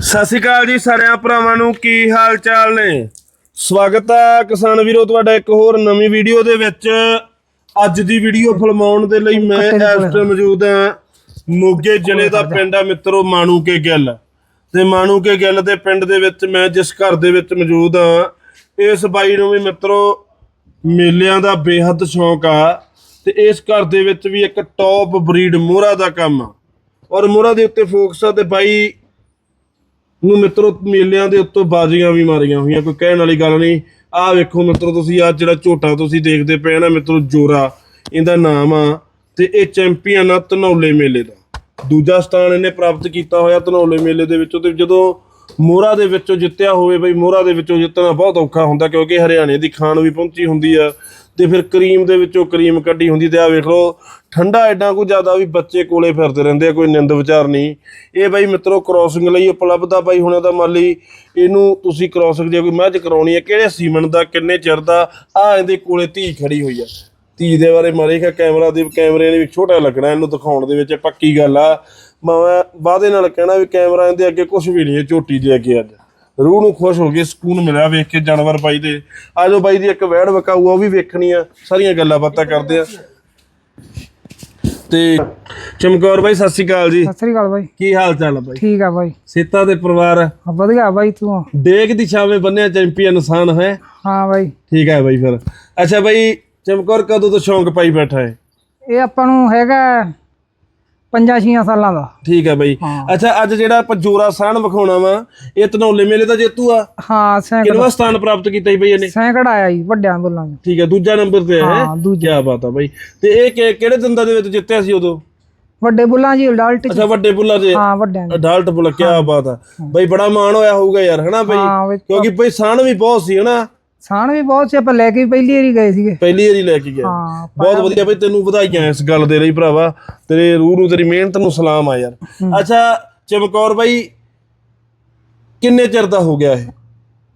ਸਤਿ ਸ਼੍ਰੀ ਅਕਾਲ ਜੀ ਸਾਰਿਆਂ ਭਰਾਵਾਂ ਨੂੰ ਕੀ ਹਾਲ ਚਾਲ ਨੇ? ਸਵਾਗਤ ਹੈ ਕਿਸਾਨ ਵੀਰੋ ਤੁਹਾਡਾ ਇੱਕ ਹੋਰ ਨਵੀਂ ਵੀਡੀਓ ਦੇ ਵਿੱਚ। ਅੱਜ ਦੀ ਵੀਡੀਓ ਫਿਲਮਾਉਣ ਦੇ ਲਈ ਮੈਂ ਇਸ ਟਾਈਮ ਮੌਜੂਦ ਹਾਂ। ਮੋਗੇ ਜ਼ਿਲ੍ਹੇ ਦਾ ਪਿੰਡ ਆ ਮਿੱਤਰੋ ਮਾਣੂ ਕੇ ਗਿੱਲ। ਤੇ ਮਾਣੂ ਕੇ ਗਿੱਲ ਦੇ ਪਿੰਡ ਦੇ ਵਿੱਚ ਮੈਂ ਜਿਸ ਘਰ ਦੇ ਵਿੱਚ ਮੌਜੂਦ ਹਾਂ ਇਸ ਬਾਈ ਨੂੰ ਵੀ ਮਿੱਤਰੋ ਮੇਲਿਆਂ ਦਾ ਬੇਹੱਦ ਸ਼ੌਂਕ ਆ। ਤੇ ਇਸ ਘਰ ਦੇ ਵਿੱਚ ਵੀ ਇੱਕ ਟੌਪ ਬਰੀਡ ਮੋਹਰਾ ਦਾ ਕੰਮ ਆ। ਔਰ ਮੋਹਰਾ ਦੇ ਉੱਤੇ ਫੋਕਸ ਆ ਤੇ ਬਾਈ ਨੂੰ ਮਿੱਤਰੋ ਮੇਲਿਆਂ ਦੇ ਉੱਤੋਂ ਬਾਜ਼ੀਆਂ ਵੀ ਮਾਰੀਆਂ ਹੋਈਆਂ, ਕੋਈ ਕਹਿਣ ਵਾਲੀ ਗੱਲ ਨਹੀਂ। ਆਹ ਵੇਖੋ ਮਿੱਤਰੋ ਤੁਸੀਂ ਆ ਜਿਹੜਾ ਝੋਟਾ ਤੁਸੀਂ ਦੇਖਦੇ ਪਏ ਨਾ ਮਿੱਤਰੋ, ਜੋਰਾ, ਇਹਦਾ ਨਾਮ ਆ ਤੇ ਇਹ ਚੈਂਪੀਅਨ ਆ ਧਨੌਲੇ ਮੇਲੇ ਦਾ। ਦੂਜਾ ਸਥਾਨ ਇਹਨੇ ਪ੍ਰਾਪਤ ਕੀਤਾ ਹੋਇਆ ਧਨੌਲੇ ਮੇਲੇ ਦੇ ਵਿੱਚੋਂ ਤੇ ਜਦੋਂ ਮੋਹਰਾ ਦੇ ਵਿੱਚੋਂ ਜਿੱਤਿਆ ਹੋਵੇ ਬਈ, ਮੋਹਰਾ ਦੇ ਵਿੱਚੋਂ ਜਿੱਤਣਾ ਬਹੁਤ ਔਖਾ ਹੁੰਦਾ ਕਿਉਂਕਿ ਹਰਿਆਣੇ ਦੀ ਖਾਨ ਵੀ ਪਹੁੰਚੀ ਹੁੰਦੀ ਆ। ਤੇ ਫਿਰ ਕਰੀਮ ਦੇ ਵਿੱਚੋਂ ਕਰੀਮ ਕੱਢੀ ਹੁੰਦੀ ਤੇ ਆ ਵੇਖ ਲਓ, ਠੰਡਾ ਐਡਾ ਕੋ ਜ਼ਿਆਦਾ ਵੀ ਬੱਚੇ ਕੋਲੇ ਫਿਰਦੇ ਰਹਿੰਦੇ ਆ, ਕੋਈ ਨਿੰਦ ਵਿਚਾਰ ਨਹੀਂ। ਇਹ ਬਾਈ ਮਿੱਤਰੋ ਕ੍ਰਾਸਿੰਗ ਲਈ ਉਪਲਬਧ ਆ ਬਾਈ ਹੁਣ ਮੰਨ ਲਈ, ਇਹਨੂੰ ਤੁਸੀਂ ਕ੍ਰਾਸਿੰਗ ਜੇ ਕੋਈ ਮੱਝ ਕਰਾਉਣੀ ਹੈ ਕਿਹੜੇ ਸੀਮਨ ਦਾ, ਕਿੰਨੇ ਚਿਰ ਦਾ ਆ ਇਹਦੇ ਕੋਲੇ ਧੀ ਖੜੀ ਹੋਈ ਆ। ਧੀ ਦੇ ਬਾਰੇ ਮਾਰੇਗਾ ਕੈਮਰਾ ਦੇ, ਕੈਮਰੇ ਨੇ ਵੀ ਛੋਟਾ ਲੱਗਣਾ ਇਹਨੂੰ ਦਿਖਾਉਣ ਦੇ ਵਿੱਚ, ਪੱਕੀ ਗੱਲ ਆ। ਮੈਂ ਵਾਅਦੇ ਨਾਲ ਕਹਿਣਾ ਵੀ ਕੈਮਰਾ ਇਹਦੇ ਅੱਗੇ ਕੁਝ ਵੀ ਨਹੀਂ ਹੈ ਝੋਟੀ ਦੇ ਅੱਗੇ ਅੱਜ ਰੂਹ ਨੂੰ ਖੁਸ਼ ਹੋ ਗਈ ਸਕੂਨ ਮਿਲਿਆ ਵੇਖ ਕੇ ਜਾਨਵਰ ਬਾਈ ਦੇ। ਆਜੋ ਬਾਈ ਦੀ ਇੱਕ ਵਹਿੜ ਵਕਾਊ ਉਹ ਵੀ ਵੇਖਣੀ ਆ। ਸਾਰੀਆਂ ਗੱਲਾਂ ਬਾਤਾਂ ਕਰਦੇ ਆ। ਤੇ ਚਮਕੌਰ ਬਾਈ ਸਤਿ ਸ਼੍ਰੀ ਅਕਾਲ ਜੀ। ਸਤਿ ਸ੍ਰੀ ਅਕਾਲ ਬਾਈ। ਕੀ ਹਾਲ ਚਾਲ ਆ ਬਾਈ? ਠੀਕ ਆ ਬਾਈ। ਸੀਤਾ ਦੇ ਪਰਿਵਾਰ? ਆ ਵਧੀਆ ਬਾਈ ਤੂੰ ਡੇਗ ਦੀ ਛਾਵੇਂ ਬੰਨਿਆ ਚੈਂਪੀਅਨ ਇਨਸਾਨ ਹੈ? ਹਾਂ ਬਾਈ। ਠੀਕ ਹੈ ਬਾਈ ਫਿਰ। ਅੱਛਾ ਬਾਈ ਚਮਕੌਰ ਕਦੋਂ ਤੋਂ ਸ਼ੌਂਕ ਪਾਈ ਬੈਠਾ ਹੈ ਇਹ ਆਪਾਂ ਨੂੰ ਹੈਗਾ ਪੰਜਾਂ ਛੀਆਂ ਸਾਲਾਂ ਦਾ। ਠੀਕ ਹੈ ਬਾਈ। ਹਾਂ। ਅੱਛਾ ਅੱਜ ਜਿਹੜਾ ਆਪਾਂ ਜੋਰਾ ਸਾਹਣ ਵਿਖਾਉਣਾ ਵਾ ਇਹ ਧਨੌਲੇ ਮੇਲੇ ਦਾ ਜੇਤੂ ਆ? ਹਾਂ ਸੈਂਕੜ। ਕਿੰਨਵਾ ਸਥਾਨ ਪ੍ਰਾਪਤ ਕੀਤਾ ਸੀ ਬਾਈ ਇਹਨੇ? ਸੈਂਕੜ ਆਇਆ ਜੀ ਵੱਡਿਆਂ ਬੋਲਾਂ ਚ ਠੀਕ ਹੈ ਦੂਜਾ ਨੰਬਰ ਤੇ ਹੈ ਹਾਂ ਦੂਜਾ। ਕੀ ਬਾਤ ਆ ਬਾਈ। ਤੇ ਇਹ ਕਿ- ਕਿਹੜੇ ਦੰਦਾਂ ਦੇ ਵਿੱਚ ਜਿੱਤਿਆ ਸੀ ਉਦੋਂ? ਵੱਡੇ ਬੁੱਲਾਂ ਜੀ ਅਡਲਟ ਅੱਛਾ ਵੱਡੇ ਬੁੱਲਾਂ ਦੇ? ਹਾਂ ਵੱਡਿਆਂ ਚ ਅਡਲਟ ਬੁੱਲ ਕੀ ਬਾਤ ਆ। ਬਾਈ ਬੜਾ ਮਾਣ ਹੋਇਆ ਹੋਊਗਾ ਯਾਰ ਹਨਾ ਬਾਈ? ਹਾਂ ਕਿਉਂਕਿ ਬਈ ਸਾਣ ਵੀ ਬਹੁਤ ਸੀ ਹਨਾ? ਸਾਣ ਵੀ ਬਹੁਤ ਸੀ ਆਪਾਂ ਲੈ ਕੇ ਵੀ ਪਹਿਲੀ ਵਾਰੀ ਗਏ ਸੀਗੇ। ਪਹਿਲੀ ਵਾਰੀ ਲੈ ਕੇ ਗਿਆ ਹਾਂ ਬਹੁਤ ਵਧੀਆ ਬਈ ਤੈਨੂੰ ਵਧਾਈਆਂ ਇਸ ਗੱਲ ਦੇ ਲਈ ਭਰਾਵਾ। ਤੇਰੇ ਰੂਹ ਨੂੰ ਤੇਰੀ ਮਿਹਨਤ ਨੂੰ ਸਲਾਮ ਆ ਯਾਰ। ਅੱਛਾ ਚਮਕੌਰ ਬਾਈ ਕਿੰਨੇ ਚਿਰ ਦਾ ਹੋ ਗਿਆ ਇਹ?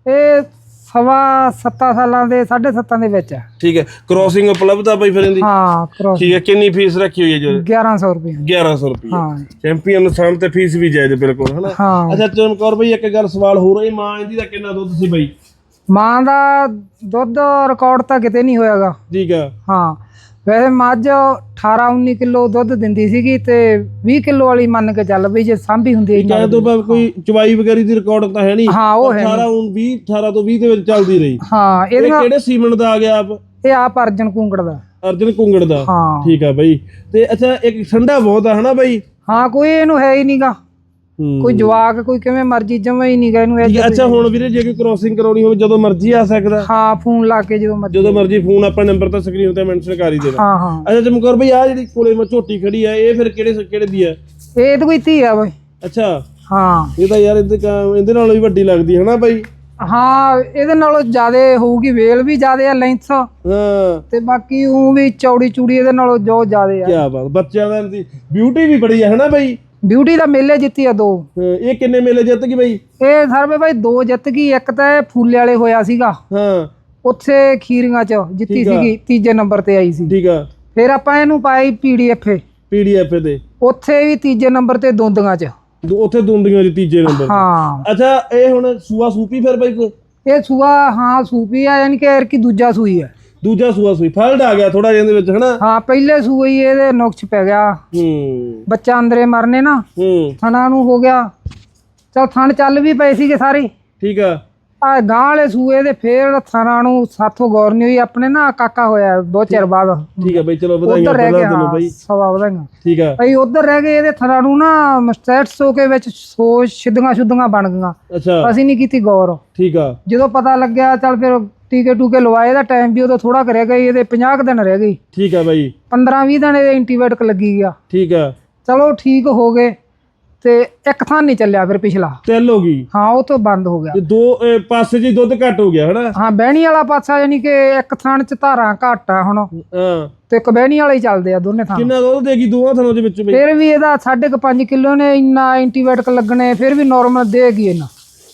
ਇਹ ਸਵਾ ਸੱਤਾਂ ਸਾਲਾਂ ਦੇ ਸਾਢੇ ਸੱਤਾਂ ਦੇ ਵਿੱਚ ਹੈ ਠੀਕ ਹੈ ਕ੍ਰੋਸਿੰਗ ਉਪਲਬਧ ਆ ਬਾਈ ਫਿਰ ਇਹਦੀ? ਹਾਂ ਕਰੋ ਠੀਕ ਹੈ ਕਿੰਨੀ ਫੀਸ ਰੱਖੀ ਹੋਈ ਹੈ ਜੀ 1100 ਰੁਪਏ। 1100 ਰੁਪਏ। ਹਾਂ। ਚੈਂਪੀਅਨ ਸਾਹਮ ਤੇ ਫੀਸ ਵੀ ਜਾਇਜ਼ ਬਿਲਕੁਲ ਹਨਾ? ਅੱਛਾ ਚਮਕੌਰ ਬਾਈ ਇੱਕ ਗੱਲ ਸਵਾਲ ਹੋ ਰਹੀ ਮਾਂ ਇਹਦੀ ਦਾ ਕਿੰਨਾ ਦੁੱਧ ਸੀ ਬਾਈ? ਮਾਂ ਦਾ ਦੁੱਧ ਰਿਕਾਰਡ ਤਾਂ ਕਿਤੇ ਨਹੀਂ ਹੋਇਆਗਾ। ਠੀਕ ਆ। ਹਾਂ। ਵੈਸੇ ਮੱਝ 18 19 ਕਿਲੋ ਦੁੱਧ ਦਿੰਦੀ ਸੀਗੀ ਤੇ 20 ਕਿਲੋ ਵਾਲੀ ਮੰਨ ਕੇ ਚੱਲ ਬਈ ਜੇ ਸਾਂਭੀ ਹੁੰਦੀ ਇੰਨਾ ਕਹਿ ਤੋਂ ਕੋਈ ਚਵਾਈ ਵਗੈਰੀ ਦੀ ਰਿਕਾਰਡ ਤਾਂ ਹੈ ਨਹੀਂ। ਹਾਂ ਉਹ ਹੈ 18 20 18 ਤੋਂ 20 ਦੇ ਵਿੱਚ ਚੱਲਦੀ ਰਹੀ। ਹਾਂ ਇਹ ਕਿਹੜੇ ਸੀਮਨ ਦਾ ਆ ਗਿਆ ਆਪ? ਇਹ ਆਪ ਅਰਜਨ ਕੁੰਗੜ ਦਾ। ਅਰਜਨ ਕੁੰਗੜ ਦਾ। ਹਾਂ। ਠੀਕ ਆ ਬਾਈ। ਤੇ ਅੱਛਾ ਇੱਕ ਠੰਡਾ ਬਹੁਤ ਆ ਹਨਾ ਬਾਈ? ਹਾਂ ਕੋਈ ਇਹਨੂੰ ਹੈ ਹੀ ਨਹੀਂਗਾ ਹੂੰ। ਕੋਈ ਜਵਾਕ ਕੋਈ ਕਿਵੇਂ ਮਰਜ਼ੀ ਜਮਾ ਹੀ ਨਹੀਂਗਾ ਇਹਨੂੰ ਇਹ ਅੱਛਾ ਹੁਣ ਵੀਰੇ ਜੇ ਕੋਈ ਕ੍ਰੋਸਿੰਗ ਕਰਾਉਣੀ ਹੋਵੇ ਜਦੋਂ ਮਰਜ਼ੀ ਆ ਸਕਦਾ। ਹਾਂ ਫੋਨ ਲਾ ਕੇ ਜਦੋਂ ਮਰਜ਼ੀ। ਜਦੋਂ ਮਰਜ਼ੀ ਫੋਨ ਆਪਾਂ ਨੰਬਰ ਤਾਂ ਸਕਰੀਨ ਤੇ ਮੈਂਸ਼ਨ ਕਰ ਹੀ ਦੇਣਾ। ਹਾਂ ਹਾਂ। ਅੱਛਾ ਚਮਕੌਰ ਬਾਈ ਆ ਜਿਹੜੀ ਕੋਲੇ ਮੈਂ ਝੋਟੀ ਖੜੀ ਆ ਇਹ ਫਿਰ ਕਿਹੜੇ ਕਿਹੜੇ ਦੀ ਆ? ਇਹ ਤਾਂ ਕੋਈ ਧੀ ਆ ਬਈ। ਅੱਛਾ। ਹਾਂ। ਇਹ ਤਾਂ ਯਾਰ ਇਹਦੇ ਕਾ- ਇਹਦੇ ਨਾਲੋਂ ਵੀ ਵੱਡੀ ਲੱਗਦੀ ਹੈ ਨਾ ਬਾਈ? ਹਾਂ ਇਹਦੇ ਨਾਲੋਂ ਜ਼ਿਆਦਾ ਹੋਊਗੀ ਵੇਲ ਵੀ ਜ਼ਿਆਦਾ ਆ ਲੈਂਥ ਹਾਂ। ਤੇ ਬਾਕੀ ਉਹ ਵੀ ਚੌੜੀ ਚੂੜੀ ਇਹਦੇ ਨਾਲੋਂ ਜੋ ਜ਼ਿਆਦਾ ਆ। ਕੀ ਬਾਤ ਬੱਚਿਆਂ ਦਾ ਬਿਊਟੀ ਵੀ ਬੜੀ ਹੈ ਹਨਾ ਬਾਈ? ਬਿਊਟੀ ਦਾ ਮੇਲੇ ਜਿੱਤੀ ਆ ਦੋ। ਹਾਂ, ਇਹ ਕਿੰਨੇ ਮੇਲੇ ਜਿੱਤ ਗਈ ਬਾਈ? ਇਹ ਸਰਵੇ ਭਾਈ ਦੋ ਜਿੱਤ ਗਈ ਇੱਕ ਤਾਂ ਇਹ ਫੂਲੇ ਵਾਲੇ ਹੋਇਆ ਸੀਗਾ। ਹਾਂ। ਉੱਥੇ ਖੀਰੀਆਂ ਚ ਜਿੱਤੀ ਠੀਕ ਆ। ਸੀਗੀ ਤੀਜੇ ਨੰਬਰ ਤੇ ਆਈ ਸੀ। ਠੀਕ ਆ। ਫਿਰ ਆਪਾਂ ਇਹਨੂੰ ਪਾਈ ਪੀਡੀਐਫ ਪੀਡੀਐਫ ਦੇ ਉੱਥੇ ਵੀ ਤੀਜੇ ਨੰਬਰ ਤੇ ਦੋਂਦੀਆਂ ਚ। ਦੋ- ਉੱਥੇ ਦੁੰਦੀਆਂ ਦੀ ਤੀਜੇ ਨੰਬਰ ਹਾਂ। ਅੱਛਾ ਇਹ ਹੁਣ ਸੂਆ ਸੂਪੀ ਫਿਰ ਬਾਈ ਕੋਈ? ਇਹ ਸੂਆ ਹਾਂ ਸੂਪੀ ਆ ਯਾਨੀ ਕਿ ਐਰ ਕੀ ਦੂਜਾ ਸੂਈ ਹੈ ਦੂਜਾ ਸੂਆ ਸੂਈ ਫਲਡ ਆ ਗਿਆ ਥੋੜਾ ਜਿਹਾ ਇਹਦੇ ਵਿੱਚ ਹਨਾ? ਹਾਂ ਪਹਿਲੇ ਸੂਈ ਇਹਦੇ ਨੁਕਸ ਪੈ ਗਿਆ। ਹੂੰ। ਬੱਚਾ ਅੰਦਰੇ ਮਰਨੇ ਨਾ ਹੂੰ। ਥਣਾ ਨੂੰ ਹੋ ਗਿਆ। ਚਲ ਥਣ ਚੱਲ ਵੀ ਪਏ ਸੀਗੇ ਸਾਰੇ। ਠੀਕ ਆ। ਆ ਗਾਂ ਵਾਲੇ ਸੂਏ ਦੇ ਫੇਰ ਥਣਾ ਨੂੰ ਸਾਥੋਂ ਗੌਰ ਨਹੀਂ ਹੋਈ ਆਪਣੇ ਨਾ ਕਾਕਾ ਹੋਇਆ ਬਹੁਤ ਚਿਰ ਬਾਅਦ। ਠੀਕ ਆ ਬਾਈ ਚਲੋ ਵਧਾਈਆਂ ਉਧਰ ਰਹਿ ਗਿਆ ਹਾਂ ਬਾਈ। ਸਵਾ ਵਧਾਈਆਂ। ਠੀਕ ਆ। ਭਈ ਉਧਰ ਰਹਿ ਗਏ ਇਹਦੇ ਥਣਾ ਨੂੰ ਨਾ ਮਸਟੈਟਸ ਹੋ ਕੇ ਵਿੱਚ ਸੋਚ ਸਿੱਧੀਆਂ ਸ਼ੁੱਧੀਆਂ ਬਣ ਗਈਆਂ। ਅੱਛਾ। ਅਸੀਂ ਨਹੀਂ ਕੀਤੀ ਗੌਰ। ਠੀਕ ਆ। ਜਦੋਂ ਪਤਾ ਲੱਗਿਆ ਚੱਲ ਫਿਰ ਟੀਕੇ ਟੂਕੇ ਲਵਾਏ ਦਾ ਟਾਈਮ ਵੀ ਉਦੋਂ ਥੋੜਾ ਰਹਿ ਗਈ ਇਹਦੇ 50 ਕੁ ਦਿਨ ਰਹਿ ਗਈ ਠੀਕ ਆ ਬਾਈ। 15 20 ਦਿਨ ਇਹਦੇ ਐਂਟੀਬਾਇਓਟਿਕ ਲੱਗੀ ਗਿਆ ਠੀਕ ਆ। ਚਲੋ ਠੀਕ ਹੋ ਗਏ ਤੇ ਇੱਕ ਥਾਂ ਨਹੀਂ ਚੱਲਿਆ ਫਿਰ ਪਿਛਲਾ। ਤਿਲ ਹੋ ਗਈ। ਹਾਂ ਉਹ ਤੋਂ ਬੰਦ ਹੋ ਗਿਆ। ਤੇ ਦੋ ਇਹ ਪਾਸੇ ਜੀ ਦੁੱਧ ਘੱਟ ਹੋ ਗਿਆ ਹਨਾ? ਹਾਂ ਬਹਿਣੀ ਵਾਲਾ ਪਾਸਾ ਯਾਨੀ ਕਿ ਇੱਕ ਥਾਂ 'ਚ ਧਾਰਾਂ ਘੱਟ ਆ ਹੁਣ। ਹਾਂ। ਤੇ ਇੱਕ ਬਹਿਣੀ ਵਾਲੇ ਹੀ ਚੱਲਦੇ ਆ ਦੋਨੇ ਥਾਂ। ਕਿੰਨਾ ਦੁੱਧ ਦੇਗੀ ਦੋਵਾਂ ਥਣਾਂ ਦੇ ਵਿੱਚ ਬਈ? ਫਿਰ ਵੀ ਇਹਦਾ 5.5 ਕਿਲੋ ਨੇ ਇੰਨਾ ਐਂਟੀਬਾਇਓਟਿਕ ਲੱਗਣੇ ਫਿਰ ਵੀ ਨਾਰਮਲ ਦੇਗੀ ਇਹਨਾਂ।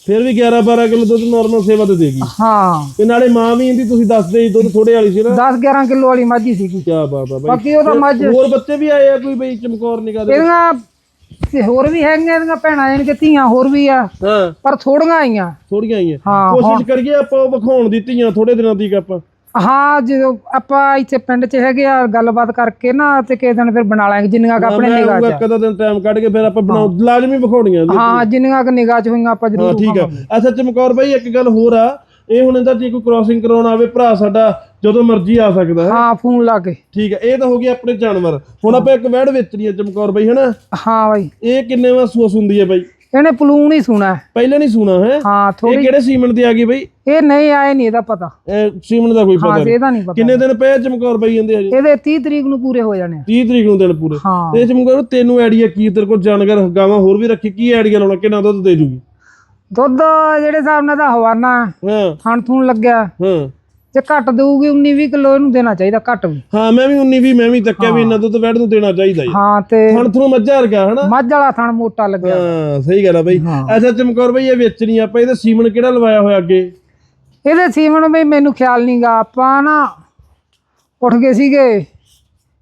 ਫਿਰ ਵੀ 11 12 ਕਿਲੋ ਦੁੱਧ ਨਾਰਮਲ ਸੇਵਾ ਤੇ ਦੇਗੀ। ਹਾਂ। ਤੇ ਨਾਲੇ ਮਾਂ ਵੀ ਇਹਦੀ ਤੁਸੀਂ ਦੱਸਦੇ ਸੀ ਦੁੱਧ ਥੋੜੇ ਵਾਲੀ ਸੀ ਨਾ। 10 11 ਕਿਲੋ ਵਾਲੀ ਮੱਝ ਸੀਗੀ। ਕੀ ਬਾਤ ਆ ਬਾਈ। ਬਾਕੀ ਉਹਦਾ ਮੱਝ ਹੋਰ ਬੱਚੇ ਵੀ ਆਏ ਆ ਕੋਈ ਬਈ ਚਮਕੌਰ ਨਿਕਾ ਦੇ ਇਹਦੀਆਂ ਤੇ ਹੋਰ ਵੀ ਹੈਗੀਆਂ ਇਹਦੀਆਂ ਭੈਣਾਂ ਜਾਣੀ ਕਿ ਧੀਆਂ ਹੋਰ ਵੀ ਆ। ਹਾਂ। ਪਰ ਥੋੜੀਆਂ ਆਈਆਂ। ਥੋੜੀਆਂ ਆਈਆਂ। ਹਾਂ ਕੋਸ਼ਿਸ਼ ਕਰੀਏ ਆਪਾਂ ਉਹ ਵਿਖਾਉਣ ਦੀ ਧੀਆਂ ਥੋੜੇ ਦਿਨਾਂ ਦੀ ਆਪਾਂ ਹਾਂ ਜਦੋਂ ਆਪਾਂ ਇੱਥੇ ਪਿੰਡ 'ਚ ਹੈਗੇ ਆ ਗੱਲਬਾਤ ਕਰਕੇ ਨਾ ਤੇ ਕਿਸੇ ਦਿਨ ਫਿਰ ਬਣਾ ਲਾਂਗੇ ਜਿੰਨੀਆਂ ਕੁ ਆਪਣੇ ਨਿਗਾਹ 'ਚ ਇੱਕ ਅੱਧਾ ਦਿਨ ਟਾਈਮ ਕੱਢ ਕੇ ਫਿਰ ਆਪਾਂ ਬਣਾਉ ਲਾਜ਼ਮੀ ਵਿਖਾਉਣੀਆਂ। ਹਾਂ ਜਿੰਨੀਆਂ ਕੁ ਨਿਗਾਹ 'ਚ ਹੋਈਆਂ ਆਪਾਂ ਜ਼ਰੂਰ ਠੀਕ ਆ। ਅੱਛਾ ਚਮਕੌਰ ਬਾਈ ਇੱਕ ਗੱਲ ਹੋਰ ਆ। ਇਹ ਹੁਣ ਇਹਦਾ ਜੇ ਕੋਈ ਕ੍ਰਾਸਿੰਗ ਕਰਾਉਣ ਆਵੇ ਭਰਾ ਸਾਡਾ ਜਦੋਂ ਮਰਜ਼ੀ ਆ ਸਕਦਾ। ਹੈ ਹਾਂ ਫੋਨ ਲਾ ਕੇ। ਠੀਕ ਹੈ ਇਹ ਤਾਂ ਹੋ ਗਈ ਆਪਣੇ ਜਾਨਵਰ। ਹੁਣ ਆਪਾਂ ਇੱਕ ਵੈੜ ਵੇਚਣੀ ਹੈ ਚਮਕੌਰ ਬਾਈ ਹਨਾ? ਹਾਂ ਬਾਈ। ਇਹ ਕਿੰਨੇ ਵਾ ਸੂਸ ਹੁੰਦੀ ਹੈ ਬਾਈ? ਇਹਨੇ ਪਲੂਣ ਹੀ ਸੁਣਾ। ਪਹਿਲਾਂ ਨਹੀਂ ਸੁਣਾ ਹੈ? ਹਾਂ ਇਹ ਥੋੜੀ ਕਿਹੜੇ ਸੀਮਨ ਦੀ ਆ ਗਈ ਬਾਈ? ਇਹ ਨਹੀਂ ਆਏ ਨਹੀਂ ਇਹਦਾ ਪਤਾ। ਇਹ ਸੀਮਨ ਦਾ ਕੋਈ ਪਤਾ ਹਾਂ ਨਹੀਂ। ਇਹਦਾ ਨਹੀਂ ਪਤਾ। ਕਿੰਨੇ ਦਿਨ ਪਏ ਚਮਕੌਰ ਬਾਈ ਜਾਂਦੇ ਹਜੇ ਇਹਦੇ 30 ਤਰੀਕ ਨੂੰ ਪੂਰੇ ਹੋ ਜਾਣੇ ਆ। 30 ਤਰੀਕ ਨੂੰ ਦਿਨ ਪੂਰੇ। ਹਾਂ। ਇਹ ਚਮਕੌਰ ਤੈਨੂੰ ਆਈਡੀਆ ਕੀ ਤੇਰੇ ਕੋਲ ਜਾਣਕਾਰ ਗਾਵਾਂ ਹੋਰ ਵੀ ਰੱਖੀ ਕੀ ਆਈਡੀਆ ਲਾਉਣਾ? ਕਿੰਨਾ ਦੁੱਧ ਦੇ ਜੂਗੀ? ਦੁੱਧ ਜਿਹੜੇ ਹਿਸਾਬ ਨਾਲ ਦਾ ਹਵਾਨਾ ਹਾਂ। ਥਣ ਥੂਣ ਲੱਗਿਆ। ਹਾਂ। ਜੇ ਘੱਟ ਦੇਊਗੀ 19 20 ਕਿਲੋ ਇਹਨੂੰ ਦੇਣਾ ਚਾਹੀਦਾ ਘੱਟ ਵੀ। ਹਾਂ ਮੈਂ ਵੀ 19 ਵੀ ਮੈਂ ਵੀ ਤੱਕਿਆ ਵੀ ਇੰਨਾ ਦੁੱਧ ਵੈੜ ਨੂੰ ਦੇਣਾ ਚਾਹੀਦਾ ਜੀ ਹਾਂ ਤੇ ਹੁਣ ਤੁਹਾਨੂੰ ਮੱਝਾ ਵਰਗਾ ਹਨਾ? ਮੱਝ ਵਾਲਾ ਥਣ ਮੋਟਾ ਲੱਗਿਆ। ਹਾਂ ਸਹੀ ਗੱਲ ਆ ਬਈ। ਅੱਛਾ ਚਮਕੌਰ ਬਈ ਇਹ ਵੇਚਣੀ ਆਪਾਂ ਇਹਦਾ ਸੀਮਨ ਕਿਹੜਾ ਲਵਾਇਆ ਹੋਇਆ ਅੱਗੇ? ਇਹਦੇ ਸੀਮਨ ਵੀ ਮੈਨੂੰ ਖਿਆਲ ਨਹੀਂਗਾ ਆਪਾਂ ਨਾ ਉੱਠ ਗਏ ਸੀਗੇ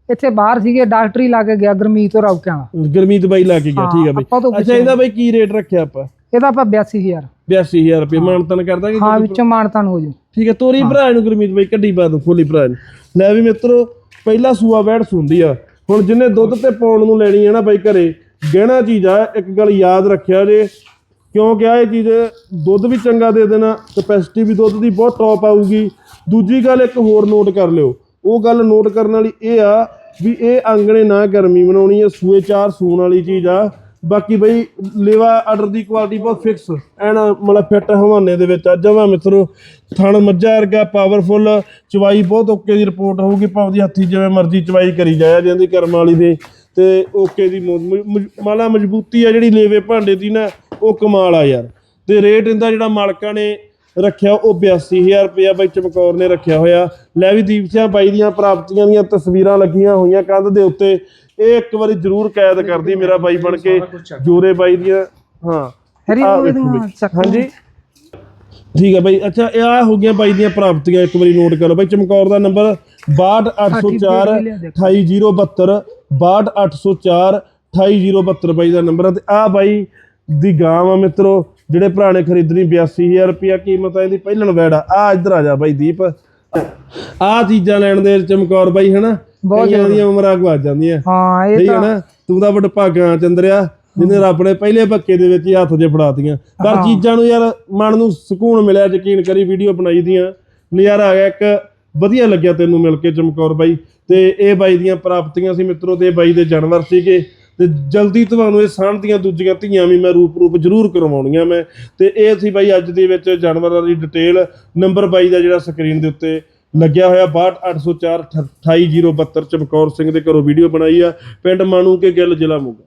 ਇੱਥੇ ਬਾਹਰ ਸੀਗੇ ਡਾਕਟਰੀ ਲਾ ਕੇ ਗਿਆ ਗਰਮੀਤ ਤੋਂ ਰੌਕਿਆਂ ਦਾ। ਗਰਮੀਤ ਬਾਈ ਲਾ ਕੇ ਗਿਆ ਠੀਕ ਆ ਬਈ। ਅੱਛਾ ਇਹਦਾ ਬਈ ਕੀ ਰੇਟ ਰੱਖਿਆ ਆਪਾਂ? ਇਹਦਾ ਆਪਾਂ 82000 82000 ਰੁਪਏ ਮਾਨਤਨ ਕਰ ਦਾਂਗੇ ਹਾਂ ਵਿੱਚੋਂ ਮਾਨਤਾਨ ਹੋ ਜੂ ਠੀਕ ਹੈ ਤੋਰੀ ਭਰਾ ਨੂੰ ਗੁਰਮੀਤ ਬਾਈ ਕੱਢੀ ਦੋ ਫੁੱਲੀ ਭਰਾ ਨੂੰ ਲੈ ਵੀ ਮਿੱਤਰੋ ਪਹਿਲਾ ਸੂਆ ਵੈੜ ਸੁੰਦੀ ਆ। ਹੁਣ ਜਿੰਨੇ ਦੁੱਧ ਤੇ ਪਾਉਣ ਨੂੰ ਲੈਣੀ ਹੈ ਨਾ ਬਾਈ ਘਰੇ ਗਹਿਣਾ ਚੀਜ਼ ਆ ਇੱਕ ਗੱਲ ਯਾਦ ਰੱਖਿਆ ਜੇ ਕਿਉਂਕਿ ਆ ਇਹ ਚੀਜ਼ ਦੁੱਧ ਵੀ ਚੰਗਾ ਦੇ ਦੇਣਾ ਕਪੈਸਿਟੀ ਵੀ ਦੁੱਧ ਦੀ ਬਹੁਤ ਟੌਪ ਆਊਗੀ। ਦੂਜੀ ਗੱਲ ਇੱਕ ਹੋਰ ਨੋਟ ਕਰ ਲਿਓ। ਉਹ ਗੱਲ ਨੋਟ ਕਰਨ ਵਾਲੀ ਇਹ ਆ ਵੀ ਇਹ ਆਂਗਣੇ ਨਾ ਗਰਮੀ ਬਣਾਉਣੀ ਆ ਸੂਏ ਚਾਰ ਸੂਣ ਵਾਲੀ ਚੀਜ਼ ਆ। ਬਾਕੀ ਬਈ, ਲੇਵਾ ਆਰਡਰ ਦੀ ਕੁਆਲਿਟੀ ਬਹੁਤ ਫਿਕਸ ਐਨ ਮਤਲਬ ਫਿੱਟ ਹਵਾਨੇ ਦੇ ਵਿੱਚ। ਆ ਜਮਾ ਮਿੱਤਰੋ, ਥਣ ਮੱਝਾ ਵਰਗਾ ਪਾਵਰਫੁੱਲ ਚਵਾਈ ਬਹੁਤ ਓਕੇ ਦੀ ਰਿਪੋਰਟ ਹੋਊਗੀ ਭਾਵੇਂ ਹੱਥੀ ਜਿਵੇਂ ਮਰਜ਼ੀ ਚਵਾਈ ਕਰੀ ਜਾਇਆ ਜਾਂਦੀ ਕਰਮ ਵਾਲੀ ਦੇ। ਤੇ ਓਕੇ ਦੀ ਮੋ- ਮਾਲਾ ਮਜ਼ਬੂਤੀ ਆ ਜਿਹੜੀ ਲੇਵੇ ਭਾਂਡੇ ਦੀ ਨਾ, ਉਹ ਕਮਾਲ ਆ ਯਾਰ। ਤੇ ਰੇਟ ਇਹਦਾ ਜਿਹੜਾ ਮਾਲਕਾਂ ਨੇ ਰੱਖਿਆ ਉਹ 82000 ਰੁਪਇਆ ਬਾਈ ਚਮਕੌਰ ਨੇ ਰੱਖਿਆ ਹੋਇਆ। ਲੈ ਵੀ ਦੀਪ ਸਿੰਘ ਬਾਈ ਦੀਆਂ ਪ੍ਰਾਪਤੀਆਂ ਦੀਆਂ ਤਸਵੀਰਾਂ ਲੱਗੀਆਂ ਹੋਈਆਂ ਕੰਧ ਦੇ ਉੱਤੇ। ਇਹ ਇੱਕ ਵਾਰੀ ਜ਼ਰੂਰ ਕੈਦ ਕਰਦੀ ਮੇਰਾ ਬਾਈ ਬਣ ਕੇ। ਜੋਰੇ ਬਾਈ ਦੀਆਂ ਹਾਂ। ਹਰੀ ਹਾਂਜੀ। ਠੀਕ ਹੈ ਬਾਈ। ਅੱਛਾ ਇਹ ਆ ਹੋ ਗਈਆਂ ਬਾਈ ਦੀਆਂ ਪ੍ਰਾਪਤੀਆਂ। ਇੱਕ ਵਾਰੀ ਨੋਟ ਕਰੋ ਬਾਈ ਚਮਕੌਰ ਦਾ ਨੰਬਰ 62804 28072 62804 28072 ਬਾਈ ਦਾ ਨੰਬਰ ਆ। ਤੇ ਆ ਬਾਈ ਦੀ ਗਾਂ ਆ ਮਿੱਤਰੋ। ਜਿਹੜੇ ਭਰਾ ਨੇ ਖਰੀਦਣੀ 82000 ਰੁਪਿਆ ਕੀਮਤ ਆ ਇਹਦੀ ਪਹਿਲਣ ਵੈੜਾ ਆ। ਇੱਧਰ ਆ ਜਾ ਬਾਈ ਦੀਪ। ਆ ਚੀਜ਼ਾਂ ਲੈਣ ਦੇ ਚਮਕੌਰ ਬਾਈ ਹਨਾ? ਬਹੁਤ ਕਈਆਂ ਦੀਆਂ ਉਮਰਾਂ ਗਵਾ ਜਾਂਦੀਆਂ। ਹਾਂ ਇਹ ਤਾਂ ਨਾ? ਤੂੰ ਤਾਂ ਵੱਡ ਭਾਗਾਂ ਚੰਦਰਿਆ ਜਿਹਨੇ ਰੱਬ ਨੇ ਪਹਿਲੇ ਪੱਕੇ ਦੇ ਵਿੱਚ ਹੀ ਹੱਥ 'ਚ ਫੜਾਤੀਆਂ ਪਰ ਚੀਜ਼ਾਂ ਨੂੰ ਯਾਰ ਮਨ ਨੂੰ ਸਕੂਨ ਮਿਲਿਆ ਯਕੀਨ ਕਰੀ ਵੀਡੀਓ ਬਣਾਈ ਦੀਆਂ। ਨਜ਼ਾਰਾ ਆ ਗਿਆ ਇੱਕ ਵਧੀਆ ਲੱਗਿਆ ਤੈਨੂੰ ਮਿਲ ਕੇ ਚਮਕੌਰ ਬਾਈ। ਤੇ ਇਹ ਬਾਈ ਦੀਆਂ ਪ੍ਰਾਪਤੀਆਂ ਸੀ ਮਿੱਤਰੋ ਤੇ ਇਹ ਬਾਈ ਦੇ ਜਾਨਵਰ ਸੀਗੇ। ਤੇ ਜਲਦੀ ਤੁਹਾਨੂੰ ਇਹ ਸਾਂਝ ਦੀਆਂ ਦੂਜੀਆਂ ਧੀਆਂ ਵੀ ਮੈਂ ਰੂਪ ਰੂਪ ਜ਼ਰੂਰ ਕਰਵਾਉਣੀਆਂ ਮੈਂ। ਤੇ ਇਹ ਸੀ ਬਾਈ ਅੱਜ ਦੇ ਵਿੱਚ ਜਾਨਵਰਾਂ ਦੀ ਡਿਟੇਲ ਨੰਬਰ ਬਾਈ ਦਾ ਜਿਹੜਾ ਸਕਰੀਨ ਦੇ ਉੱਤੇ ਲੱਗਿਆ ਹੋਇਆ 62804 28072 ਚਮਕੌਰ ਸਿੰਘ ਦੇ ਘਰੋਂ ਵੀਡੀਓ ਬਣਾਈ ਆ। ਪਿੰਡ ਮਾਣੂ ਕੇ ਗਿੱਲ, ਜ਼ਿਲ੍ਹਾ ਮੋਗਾ।